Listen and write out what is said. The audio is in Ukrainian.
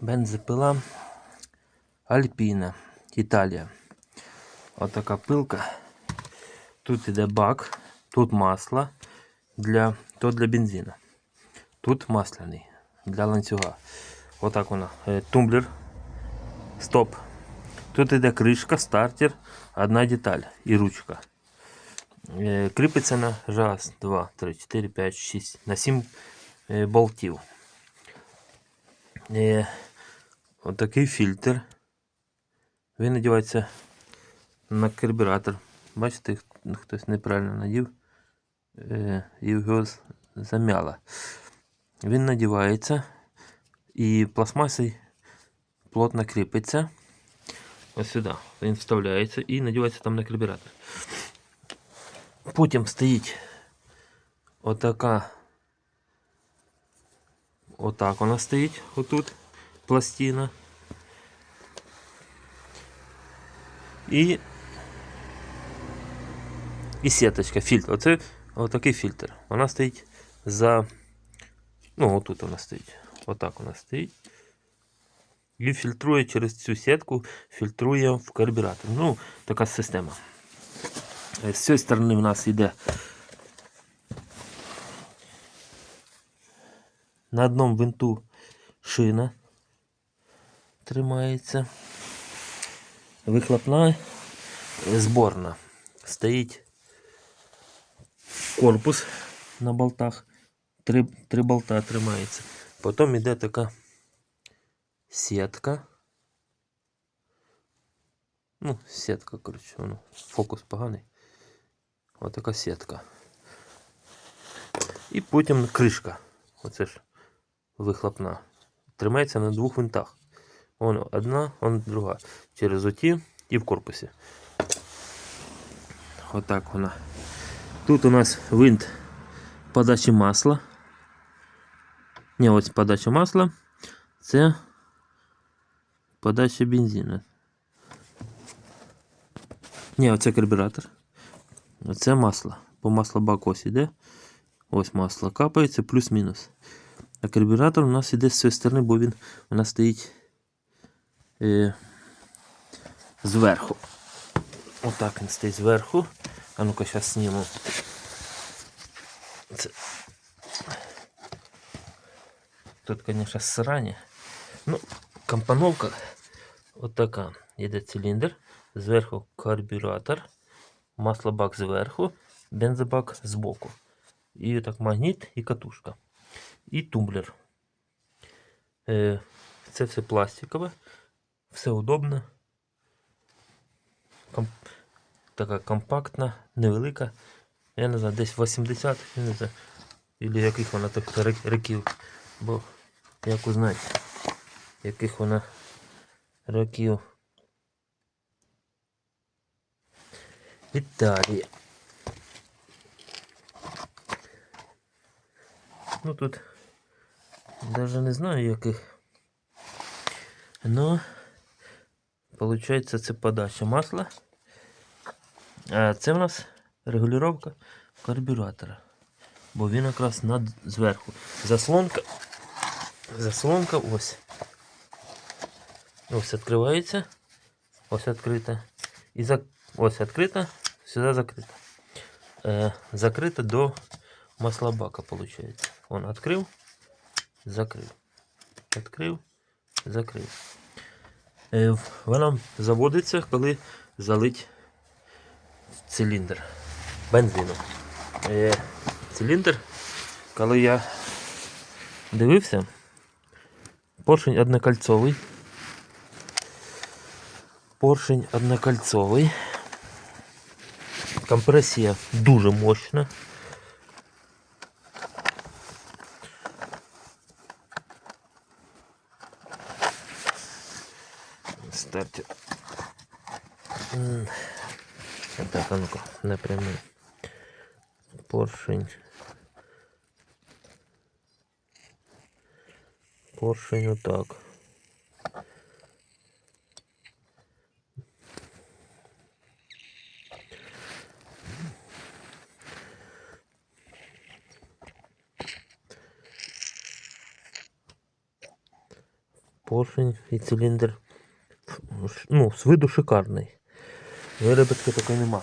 Бензопила Альпіна, Італія. Отака пилка. Тут іде бак, тут масло для, то для бензина. Тут масляний для ланцюга. Отак вона. Е, Тумблер. Стоп. Тут іде кришка, стартер, одна деталь і ручка. Е, Кріпиться на раз, два, три, чотири, п'ять, шість, на сім е, болтів. Е, Отакий фільтр. Він надівається на карбюратор. Бачите, хтось неправильно надів е, і його з- замяло. Він надівається і пластмасою плотно кріпиться. Ось сюди. Він вставляється і надівається там на карбюратор. Потім стоїть отака. Отак вона стоїть, отут пластина. І. І сіточка, фільтр. Оце отакий фільтр. Вона стоїть за. Ну, отут вона стоїть. Отак вона стоїть. І фільтрує через цю сітку, фільтрує в карбюратор. Ну, така система. Е, З цієї сторони в нас йде на одному винту шина Тримається. Вихлопна зборна. Стоїть корпус на болтах. Три, три болта тримається. Потім йде така сітка. Ну, сітка, коротше, воно. Фокус поганий. Ось така сітка. І потім кришка. Оце ж вихлопна. Тримається на двох винтах. Вон одна, вон друга. Через оті і в корпусі. Отак вона. Тут у нас винт подачі масла. Не, ось подача масла. Це подача бензину. Ні, оце карбюратор. Оце масло. По маслобак ось іде. Ось масло капається, плюс-мінус. А карбюратор у нас іде з цієї сторони, бо він у нас стоїть е, зверху. Отак він стоїть зверху. А ну-ка зараз зніму. Це... Тут, конечно, срані. Ну, компоновка от така. Йде циліндр, зверху карбюратор, маслобак зверху, бензобак збоку. І так магніт і катушка. І тумблер. Це все пластикове, все удобно. Ком... Така компактна, невелика. Я не знаю, десь 80, я не знаю. Или яких вона так років. Бо як узнати, яких вона років. Італія. Ну тут даже не знаю яких. Ну, получається це подача масла. А це в нас регулювання карбюратора. Бо він якраз над зверху. Заслонка. Заслонка ось. Ось відкривається. Ось відкрита. І за... ось відкрита, сюди закрита. Е, закрита до маслобака, виходить. Он відкрив, закрив. Відкрив, закрив. Е, вона заводиться, коли залить циліндр бензину. Е, циліндр, коли я дивився, поршень однокольцовий. Поршень однокольцовий. Компресія дуже мощна. Стартер. М. Так, а ну-ка, напрямую. Поршень. Поршень отак. поршень і циліндр. Ну, з виду шикарний. Виробітки такої нема.